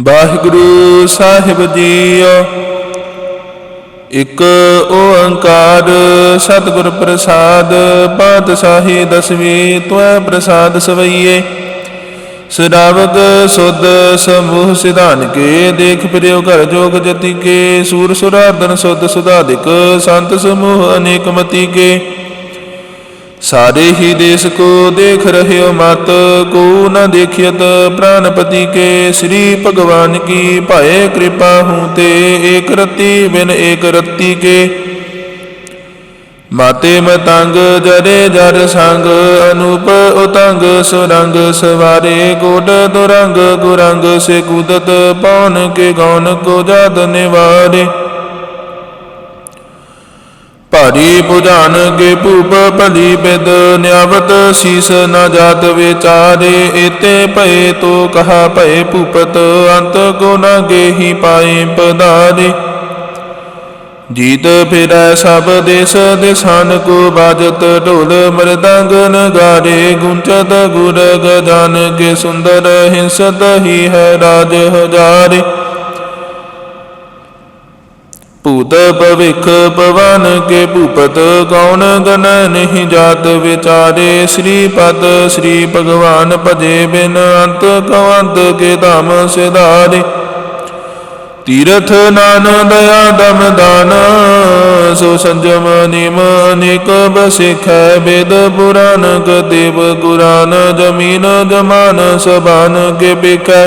ਵਾਹਿਗੁਰੂ ਸਾਹਿਬ JIO. ਇਕ ਓੰਕਾਰ ਸਤਿਗੁਰ ਪ੍ਰਸਾਦ, ਪਾਤਸ਼ਾਹੀ ਦਸਵੀਂ ਤੁਐ ਪ੍ਰਸਾਦ ਸਵਈਏ। ਸਦਾਵਕ ਸੁਧ ਸਮੂਹ ਸਿਧਾਨ ਕੇ ਦੇਖ ਪ੍ਰਿਯੋ ਘਰ ਜੋਗ ਜਤੀ ਕੇ। ਸੂਰ ਸੁਰਾਰਦਨ ਸੁਧ ਸੁਧਾਦਿਕ ਸੰਤ ਸਮੂਹ ਅਨੇਕ ਮਤੀ ਕੇ। ਸਾਰੇ ਹੀ ਦੇਸ ਕੋ ਦੇਖ ਰਹਿਓ ਮਤ, ਕੋ ਨ ਦੇਖਿਤ ਪ੍ਰਾਨਪਤੀ ਕੇ। ਸ੍ਰੀ ਭਗਵਾਨ ਕੀ ਭਾਏ ਕਿਰਪਾ ਹੂੰ ਤੇ, ਏਕ ਰਤੀ ਬਿਨ ਏਕ ਰਤੀ ਕੇ। ਮਾਤੇ ਮਤੰਗ ਜਰੇ ਜਰ ਸੰਗ, ਅਨੂਪ ਉਤੰਗ, ਸੁਰੰਗ ਸਵਾਰੇ ਕੋਟ ਦੁਰੰਗ, ਗੁਰੰਗ ਸੇ ਕੁਦਤ ਪੌਨ ਕੇ ਗੌਨ ਕੋ ਜਦ ਨਿਵਾਰੇ। ਭਾਰੀ ਪੁਜਾਨ ਕੇ ਭੂਪ ਭਲੀ ਬਿਦ, ਨਿਆਵਤ ਸੀਸ ਨ ਜਾਤ ਵਿਚਾਰੇ ਇਤੇ ਭਏ ਤੋ ਕਹਾ ਭਏ ਭੂਪਤ, ਅੰਤ ਕੋ ਨ ਗੇਹੀ ਪਾਏ ਪਦਾਰੇ ਜੀਤ ਫਿਰੈ ਸਭ ਦੇਸ, ਦਿਸਾਨ ਕੋ ਬਾਜਤ ਢੋਲ ਮਰਦੰਗ ਨਗਾਰੇ ਗੁੰਚਤ ਗੁਰ ਗਜਾਨ ਕੇ ਸੁੰਦਰ, ਹਿੰਸਤ ਹੀ ਹੈ ਰਾਜ ਹਜ਼ਾਰੇ। ਭੂਤ ਭਵਿਖ ਭਵਨ ਕੇ ਭੂਪਤ ਕੌਣ ਗਨ ਨਹੀਂ ਜਾਤ ਵਿਚਾਰੇ ਸ੍ਰੀ ਪਦ ਸ੍ਰੀ ਭਗਵਾਨ ਭਜੇ ਬਿਨ ਅੰਤ ਕਵੰਤ ਕੇ ਧਾਮ ਸਿਧਾਰੇ। ਤੀਰਥ ਨਾਨ ਦਇਆ ਦਮ ਦਾਨ, ਸੋ ਸੰਜਮ ਨਿਮ ਅਨੇਕ ਬਸਿਖੈ ਵੇਦ ਪੁਰਾਨ ਕਤੇਬ ਕੁਰਾਨ ਜਮੀਨ ਜਮਾਨ ਸਬਾਨ ਕੇ ਬਿਕੈ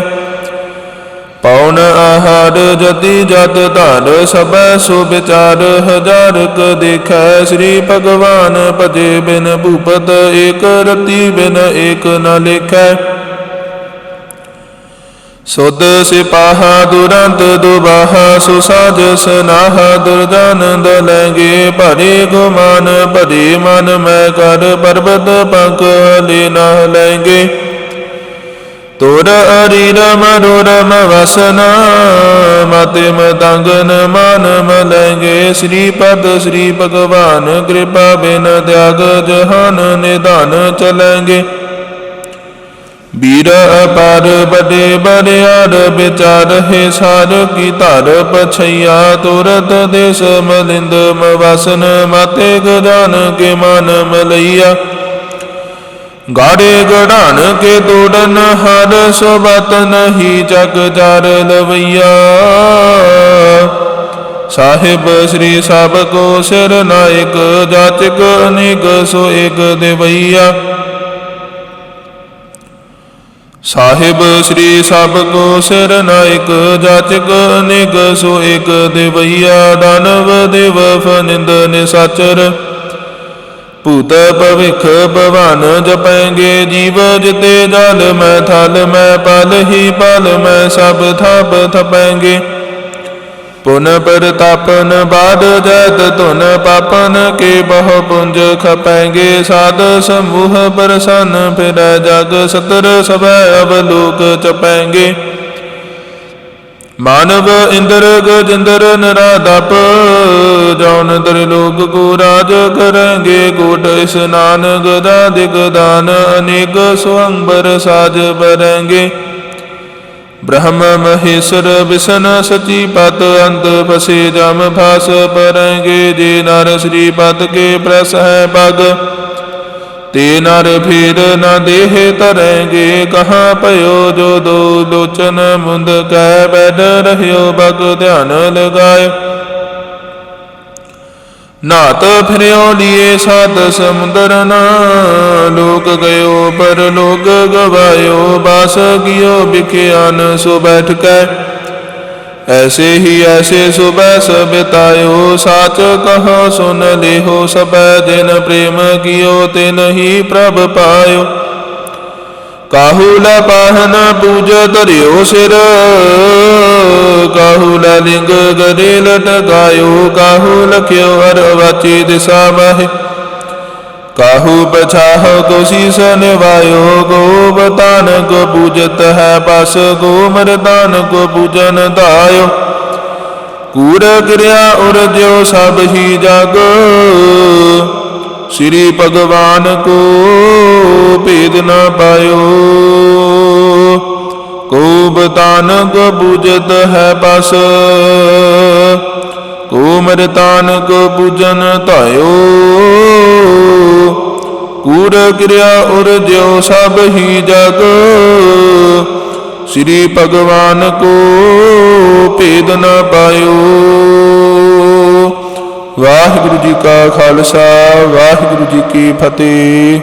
ਪੌਣ ਆਹਾਰ ਜਤੀ ਜਤ ਧਨ ਸਭੈ ਸੋ ਵਿਚਾਰ ਹਜ਼ਾਰ ਕ ਦੇਖੈ ਸ੍ਰੀ ਭਗਵਾਨ ਭਜੇ ਬਿਨ ਭੂਪਤ ਏਕ ਰਤੀ ਬਿਨ ਏਕ ਨ ਲੇਖੈ। ਸੁਧ ਸਿਪਾਹਾ ਦੁਰੰਤ ਦੁਬਾਹਾ ਸੁਸਾਜ ਸਨਾਹ ਦੁਰਜਨੰਦ ਲੈਂਗੇ ਭਰੇ ਗੁਮਾਨ ਭਰੇ ਮਨ ਮੈਂ ਕਰ ਪਰਬਤ ਪੰਕ ਲੈ ਨਾ ਲੈਂਗੇ ਤੋਰ ਅਰੀਰ ਮਨੋਰਮ ਵਸਨਾ ਮਤੇ ਮਤੰਗਨ ਮਾਨ ਮਲੈਂਗੇ। ਸ੍ਰੀ ਪਦ ਸ੍ਰੀ ਭਗਵਾਨ, ਕਿਰਪਾ ਬਿਨ ਤਿਆਗ ਜਹਾਨ ਨਿਧਾਨ ਚਲੈਂਗੇ। ਵੀਰ ਅਪਾਰ ਬੜੇ ਬੜਿਆਰ ਵਿਚਾਰ ਹੈ ਸਾਰ ਕੀ ਧਰ ਪਛਈਆ। ਤੁਰਤ ਦੇਸ ਮਲਿੰਦ ਮਵਸਨ ਮਤੇ ਗਜਾਨ ਕੇ ਮਨ ਮਲਈਆ। ਗਾੜੇ ਗੜਾਨ ਕੇ ਤੋੜਨ, ਹਰ ਸੋਬਤ ਨਹੀਂ ਜਗ ਜਰ ਲਵਈਆ। ਸਾਹਿਬ ਸ੍ਰੀ ਸਭ ਕੋ ਸਿਰ ਨਾਇਕ, ਜਾਚਕ ਅਨੇਕ ਸੋ ਏਕ ਦੇਵਈਆ। ਸਾਹਿਬ ਸ੍ਰੀ ਸਭ ਕੋ ਸਿਰ ਨਾਇਕ, ਜਾਚਕ ਅਨੇਕ ਸੋ ਏਕ ਦੇਵਈਆ। ਦਾਨਵ ਦੇਵ ਫਨਿੰਦ ਨਿਸਾਚਰ ਭੂਤ ਭਵਿਖ ਭਵਨ ਜਪੈਂਗੇ ਜੀਵ ਜਿਤੇ ਜਲ ਮੈਂ ਥਲ ਮੈਂ ਪਲ ਹੀ ਪਲ ਮੈਂ ਸਭ ਥਪ ਥਪੈਂਗੇ। ਪੁਨ ਪ੍ਰਤਾਪਨ ਬਾਦ ਜੈਤ ਧੁਨ ਪਾਪਨ ਕੇ ਬਹੁ ਪੁੰਜ ਖਪੈਂਗੇ। ਸਾਧ ਸਮੂਹ ਪ੍ਰਸੰਨ ਫਿਰ ਜਗ ਸਤਰ ਸਭੈ ਅਵਲੋਕ ਚਪੈਂਗੇ। ਮਾਨਵ ਇੰਦਰ ਗਜਿੰਦਰ ਨਰਾਦਪ ਜੌਨ ਦਰ ਲੋਕ ਕੋ ਰਾਜ ਕਰਨਗੇ ਕੋਟ ਇਸਨਾਨ ਗਦਾ ਦਿਗ ਅਨੇਕ ਸੁਅੰਬਰ ਸਾਜ ਬਰੰਗੇ ਬ੍ਰਹਮ ਮਹੇਸ਼ਰ ਵਿਸ਼ਨ ਸਚੀ ਪਤ, ਅੰਤ ਫਸੇ ਜਮ ਫਾਸ ਪਰੰਗੇ ਜੇ ਨਰ ਸ੍ਰੀ ਪਤ ਕੇ ਪ੍ਰਸ ਹੈ ਪਗ। ਤੇ ਨਰ ਫੇਰ ਨ ਦੇਹ ਤਰੈਂਗੇ, ਕਹਾਂ ਭਇਓ ਜੋ ਦੋ ਲੋਚਨ ਮੁੰਦ ਕੈ ਬੈਠ ਰਹਿਓ, ਬਗ ਧਿਆਨ ਲਗਾਇ ਨਾਤ ਫਿਰਿਓ ਲੀਏ ਸਤ ਸਮੁੰਦਰ ਨਾ ਲੋਕ ਗਇਓ ਪਰ ਲੋਕ ਗਵਾਇਓ, ਬਾਸ ਗਿਓ ਬਿਖਿਆਨ ਸੋ ਬੈਠ ਕੈ। ਐਸੇ ਹੀ ਐਸੇ ਸੁਬੈ ਸਬਿਤਾਇਓ ਸਾਚ ਕਹੋ ਸੁਨ ਲਿਹੋ ਸਬੈ ਦਿਨ ਪ੍ਰੇਮ ਕੀਓ ਤੇ ਨਹੀਂ ਪ੍ਰਭ ਪਾਇਓ। ਕਾਹੂ ਲੈ ਪਾਹਨ ਪੂਜ ਧਰਿਓ ਸਿਰ, ਕਾਹੂ ਲੈ ਲਿੰਗ ਗਰੇ ਲਟਕਾਇਓ, ਕਾਹੂ ਲਖਿਓ ਹਰ ਵਾਚੀ ਦਿਸਾ ਮਾਹਿ। ਕਾਹੂ ਪਛਾਹ ਕੋ ਸੀਸ ਨਿਵਾਇਓ ਗੋ ਬਤਾਨ ਕੋ ਪੂਜਤ ਹੈ ਬਸ ਗੋ ਮਰਦਾਨ ਕੋ ਪੂਜਨ ਧਾਇਓ ਕੂੜ ਕਿਰਿਆ ਉਰਜਿਓ ਸਭ ਹੀ ਜਗ, ਸ੍ਰੀ ਭਗਵਾਨ ਕੋ ਭੇਦ ਨਾ ਪਾਇਓ। ਕੋ ਬਤਾਨਕ ਬੁਝਤ ਹੈ ਬਸ ਕੋ ਮਰ ਤਾਨਕ ਪੂਜਨ ਧਾਇਓ। ਕੂੜ ਕਿਰਿਆ ਉਰ ਜਿਉ ਸਭ ਹੀ ਜਗ। ਸ੍ਰੀ ਭਗਵਾਨ ਕੋ ਭੇਦ ਨ ਪਾਇਓ। ਵਾਹਿਗੁਰੂ ਜੀ ਕਾ ਖਾਲਸਾ, ਵਾਹਿਗੁਰੂ ਜੀ ਕੀ ਫਤਿਹ।